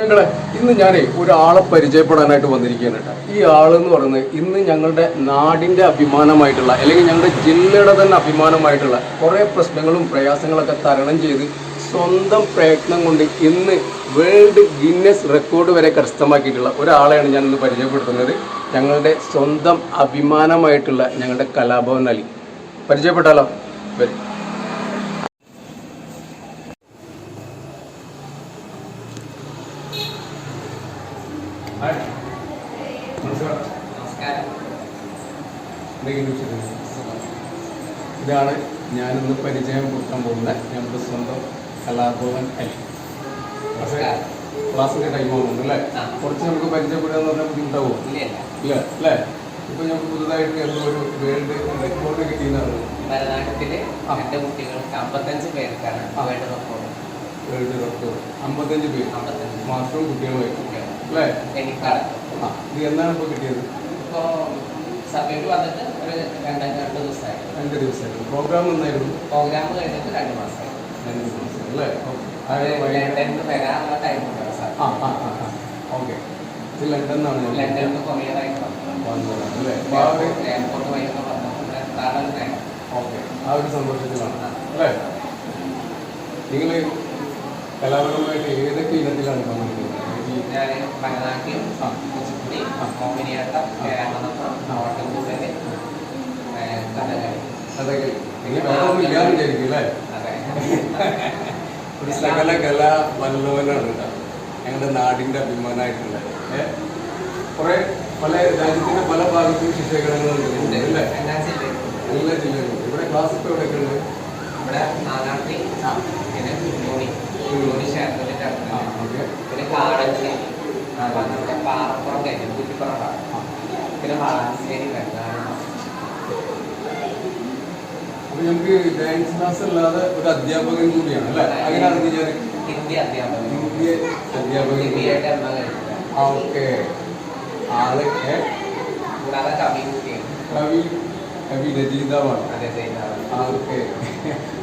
ഞങ്ങളെ ഇന്ന് ഞാനേ ഒരാളെ പരിചയപ്പെടാനായിട്ട് വന്നിരിക്കുകയാണ് കേട്ടോ. ഈ ആളെന്ന് പറയുന്നത് ഇന്ന് ഞങ്ങളുടെ നാടിന്റെ അഭിമാനമായിട്ടുള്ള അല്ലെങ്കിൽ ഞങ്ങളുടെ ജില്ലയുടെ തന്നെ അഭിമാനമായിട്ടുള്ള കുറേ പ്രശ്നങ്ങളും പ്രയാസങ്ങളൊക്കെ തരണം ചെയ്ത് സ്വന്തം പ്രയത്നം കൊണ്ട് ഇന്ന് വേൾഡ് ഗിന്നസ് റെക്കോർഡ് വരെ കരസ്ഥമാക്കിയിട്ടുള്ള ഒരാളെയാണ് ഞാൻ ഇന്ന് പരിചയപ്പെടുത്തുന്നത്. ഞങ്ങളുടെ സ്വന്തം അഭിമാനമായിട്ടുള്ള ഞങ്ങളുടെ കലാഭവൻ അലി. പരിചയപ്പെട്ടാലോ? വരും. ഇതാണ് ഞാനിന്ന് പരിചയം കൊടുക്കാൻ പോകുന്ന ഞങ്ങളുടെ സ്വന്തം കലാഭവൻ അലി. ക്ലാസ്സിന്റെ ടൈം ആവുന്നുണ്ട് അല്ലേ? കുറച്ച് നമുക്ക് പരിചയപ്പെടുക പറഞ്ഞാൽ ബുദ്ധിമുട്ടാവും ഇല്ല അല്ലേ? ഇപ്പൊ ഞങ്ങൾക്ക് പുതുതായിട്ട് ഏതോ ഒരു വേൾഡ് റെക്കോർഡ് കിട്ടിയെന്നാണ് ഭരതനാട്യത്തിൽ. രണ്ട് കുട്ടികൾക്ക് അമ്പത്തഞ്ച് പേർക്കാണ്. വേൾഡ് റെക്കോർഡ് വേൾഡ് റെക്കോർഡ് അമ്പത്തഞ്ച് പേര്. അമ്പത്തഞ്ച്. മാസ്റ്ററും കുട്ടികളുമായി കുട്ടികൾ അല്ലേ? എനിക്കാണ് ആ ഇത് എന്നാണ് ഇപ്പോൾ കിട്ടിയത്? ഇപ്പോ സഭയിൽ വന്നിട്ട് ഒരു രണ്ട് രണ്ട് ദിവസമായി. രണ്ട് ദിവസമായിരുന്നു പ്രോഗ്രാം നന്നായിരുന്നു പ്രോഗ്രാം കഴിഞ്ഞിട്ട് രണ്ട് മാസമായി. രണ്ട് മാസം അല്ലേ? ലണ്ടനിൽ വരാനുള്ള ടൈം ആ ആ ഓക്കെ. ഇത് ലണ്ടനിലാണ് ഞാൻ ലണ്ടനിൽ നിന്ന് കൊറിയറായിട്ട് വന്നത് വന്നതാണ് അല്ലേ? എയർപോർട്ട് വന്നിട്ട് കാണാൻ ഓക്കെ. ആ ഒരു സന്തോഷത്തിലാണ് അല്ലേ? നിങ്ങൾ കലാപരമായിട്ട് ഏതൊക്കെ ഇനത്തിലാണ് പങ്കെടുക്കുന്നത്? ഞാൻ ഭരതനാട്യം. കുച്ചിപ്പുടി. മോഹിനിയാട്ടം കേരളനൃത്തം ഓട്ടംകൂടൽ കഥകളി. കഥകളി. ഒരു സകല കല വല്ലവനാണ് കേട്ടോ. ഞങ്ങളുടെ നാടിന്റെ അഭിമാനമായിട്ടുള്ളത് കുറെ പല രാജ്യത്തിന്റെ പല ഭാഗത്തും ശിക്ഷകരണങ്ങളുണ്ട് അല്ലേ? എല്ലാ ജില്ലകളും ഇവിടെ ക്ലാസ് ഇപ്പോൾ എവിടെയൊക്കെ ഉണ്ട് ഇവിടെ. പിന്നെ നമ്മുടെ പാറപ്പുറം കഴിഞ്ഞു കുറ്റിപ്പുറം പിന്നെ വളാഞ്ചേരി വെങ്ങാനം ഞങ്ങൾക്ക് ഡാൻസ് ക്ലാസ് അല്ലാതെ ഒരു അധ്യാപകൻ കൂടിയാണ് അല്ലേ? അങ്ങനെയാണെങ്കിൽ ഞാൻ ഹിന്ദി അധ്യാപകൻ ഹിന്ദി അധ്യാപകൻ ആ ഓക്കെ. ആൾ ഏ, കൂടാതെ കവി കവി? കവി രചയിതാവാണ്. ആ ഓക്കെ.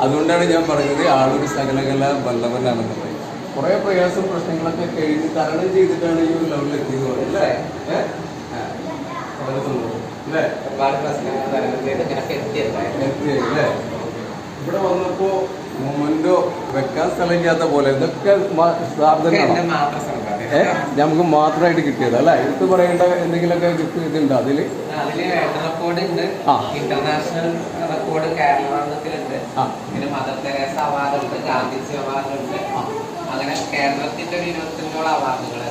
അതുകൊണ്ടാണ് ഞാൻ പറഞ്ഞത് ആളൊരു സകലകല വല്ലവനാണെന്നുള്ളത്. കുറെ പ്രയാസം പ്രശ്നങ്ങളൊക്കെ കഴിഞ്ഞ് തരണം ചെയ്തിട്ടാണ് ഈ ഒരു ലെവലിൽ എത്തിയത് അല്ലേ? ഒരുപാട് പ്രശ്നങ്ങൾ തരണം ചെയ്ത് ഇവിടെ വന്നപ്പോ മൊമെന്റോ വെക്കാൻ സ്ഥലമില്ലാത്ത പോലെ ഇതൊക്കെ നമുക്ക് മാത്രമായിട്ട് കിട്ടിയത് അല്ലെ? എടുത്ത് പറയേണ്ട എന്തെങ്കിലുമൊക്കെ ഇതുണ്ടോ അതിൽ? ഇന്റർനാഷണൽ റെക്കോർഡ് കേരളത്തിലുണ്ട് ആ. പിന്നെ മദർ തെരേസ അവാർഡ് ഉണ്ട് ഗാന്ധിജി അവാർഡ് ഉണ്ട് ആ. അങ്ങനെ കേന്ദ്രത്തിന്റെ ഒരു ഇരുപത്തിരണ്ടോളം അവാർഡുകൾ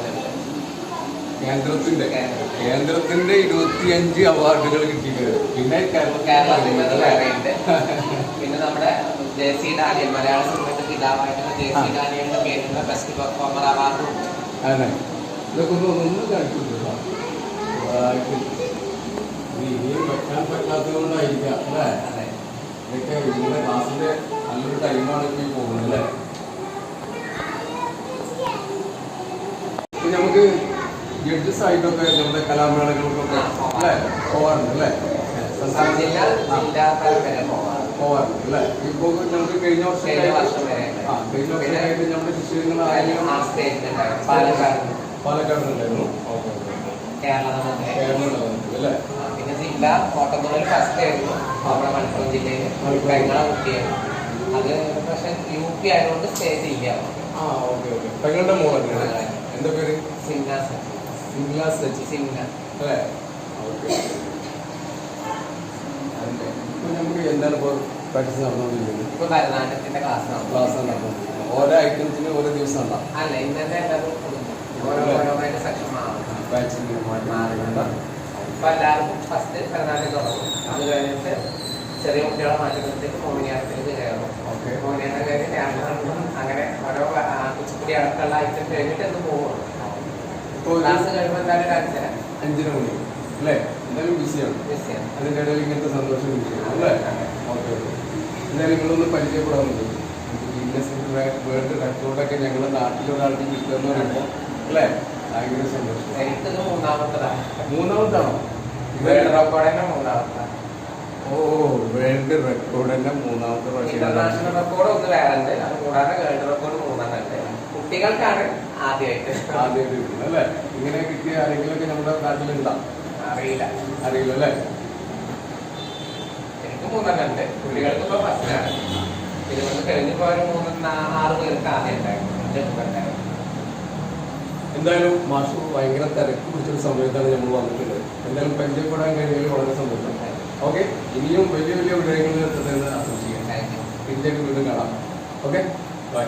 കേന്ദ്രത്തിന്റെ. കേന്ദ്രത്തിന്റെ. ഇരുപത്തിയഞ്ച് അവാർഡുകൾ കിട്ടിയിട്ടുണ്ട്. പിന്നെ കേരളത്തിന്റെ വേറെ ഉണ്ട്. കേരളത്തിൽ പിന്നെ നമ്മുടെ ജെ സി ഡാനിയൽ മലയാള സിനിമയുടെ പിതാവായിട്ടുള്ള ജെ സി. ഡാനിയലിന്റെ പേരിലുള്ള ബെസ്റ്റ് പെർഫോമർ അവാർഡും അതെ. ഇതൊക്കെ ഒന്ന് ഇനിയും വെക്കാൻ പറ്റാത്തത് കൊണ്ടായിരിക്കാം അല്ലേ? ഇതൊക്കെ ഇന്നലെ ക്ലാസ്സിന്റെ നല്ലൊരു ടൈമാണ് ഇപ്പൊ ആയിട്ടൊക്കെ നമ്മുടെ കലാമേളകൾക്കൊക്കെ അല്ലേ? പോവാറുണ്ട് അല്ലേ? പോവാറുണ്ട്. അല്ലേ? ഇപ്പൊ നമുക്ക് കഴിഞ്ഞ വർഷം ആ കഴിഞ്ഞ വർഷമായിട്ട് നമ്മുടെ ശിഷ്യങ്ങളായാലും ആ സ്റ്റേറ്റിലുണ്ടായിരുന്നു പാലക്കാട്. ഉണ്ടായിരുന്നു. ഓക്കെ അല്ലേ? പിന്നെ ജില്ല ഫസ്റ്റ് ആയിരുന്നു. നമ്മുടെ മലപ്പുറം ജില്ലയിൽ മലപ്പുറം. പെങ്ങളെ കുട്ടിയായിരുന്നു. അത് പക്ഷെ യു പി ആയതുകൊണ്ട് സ്റ്റേറ്റ് ഇല്ല ആ ഓക്കെ ഓക്കെ. പെങ്ങളുടെ മോളല്ലേ? എന്താ പേര്? സിംഗ സിംഗ്ല സെറ്റ് സിംഗ അല്ലേ? ഓക്കെ. ഇപ്പൊ നമുക്ക് എന്താണ് ഇപ്പോൾ പ്രാക്ടീസ് നടന്നുകൊണ്ടിരിക്കുന്നത്? ഇപ്പൊ ഭരതനാട്യത്തിന്റെ ക്ലാസ് ക്ലാസ് നടന്നുകൊണ്ടിരിക്കുന്നത് ഓരോ ഐറ്റംസിന് ഓരോ ദിവസം ഉണ്ടാവും അല്ല ഇന്നത്തെ ഓരോ ഓരോന്നായിട്ട് സെക്ഷൻ മാറുന്നുണ്ട് ഇപ്പൊ എല്ലാവർക്കും ഫസ്റ്റ് ഭരതനാട്യം തുടങ്ങും. അത് കഴിഞ്ഞിട്ട് ചെറിയ കുട്ടികളെ മാറ്റി നിർത്തിയിട്ട് മോഹിനിയാട്ടത്തിലേക്ക് കയറും. മോഹിനിയാട്ടം കഴിഞ്ഞ് അങ്ങനെ ഓരോ കുച്ചിപ്പുടി അടക്കമുള്ള ഐറ്റം കഴിഞ്ഞിട്ട് എന്ന് പോകും. അഞ്ചര മണി അല്ലേ? എന്തായാലും ബിസിയാണ്. ബിസിയാണ്. അതിന്റെ ഇടയിൽ ഇങ്ങനത്തെ സന്തോഷം കിട്ടിയത് അല്ലേ? Okay okay. എന്തായാലും നിങ്ങളൊന്ന് പരിചയപ്പെടാറുണ്ട് ഗിന്നസ് വേൾഡ് റെക്കോർഡൊക്കെ ഞങ്ങളുടെ നാട്ടിലൊരാൾക്ക് കിട്ടുമെന്ന് പറയുമ്പോൾ അല്ലേ? ഭയങ്കര സന്തോഷം. മൂന്നാമത്തതാണ്. മൂന്നാമത്താണോ? വേൾഡ് റെക്കോർഡ് തന്നെ ഓ വേൾഡ് റെക്കോർഡ് തന്നെ മൂന്നാമത്തെ ഇന്റർനാഷണൽ റെക്കോർഡ് ഒന്ന് വേറെ കൂടാതെ വേൾഡ് റെക്കോർഡ് മൂന്നെണ്ണം കുട്ടികൾക്കാണ് ആദ്യമായിട്ട് ആദ്യമായിട്ട് കിട്ടുന്നത് അല്ലേ? ഇങ്ങനെ കിട്ടിയ ആരെങ്കിലുമൊക്കെ നമ്മുടെ നാട്ടിലുണ്ടോ അറിയില്ല. അറിയില്ല അല്ലേ? എനിക്ക് മൂന്നെണ്ണുണ്ട് കുട്ടികൾക്ക് ഇപ്പൊ ഫസ്റ്റിലാണ് തിരുവനന്തപുരം കഴിഞ്ഞപ്പോ ഒരു മൂന്ന് ആറ് പേർക്ക് ആദ്യം ഉണ്ടായിരുന്നു. എന്തായാലും മാഷു ഭയങ്കര തിരക്ക് പിടിച്ചൊരു സമയത്താണ് നമ്മൾ വന്നിട്ടുള്ളത്. എന്തായാലും പരിചയപ്പെടാൻ കഴിഞ്ഞാൽ വളരെ സന്തോഷം. ഓക്കെ? ഇനിയും വലിയ വലിയ വിജയങ്ങളിൽ എത്തട്ടെ എന്ന് ആശംസിക്കാം തീർച്ചയായിട്ടും വീണ്ടും കാണാം. ഓക്കെ? ബൈ.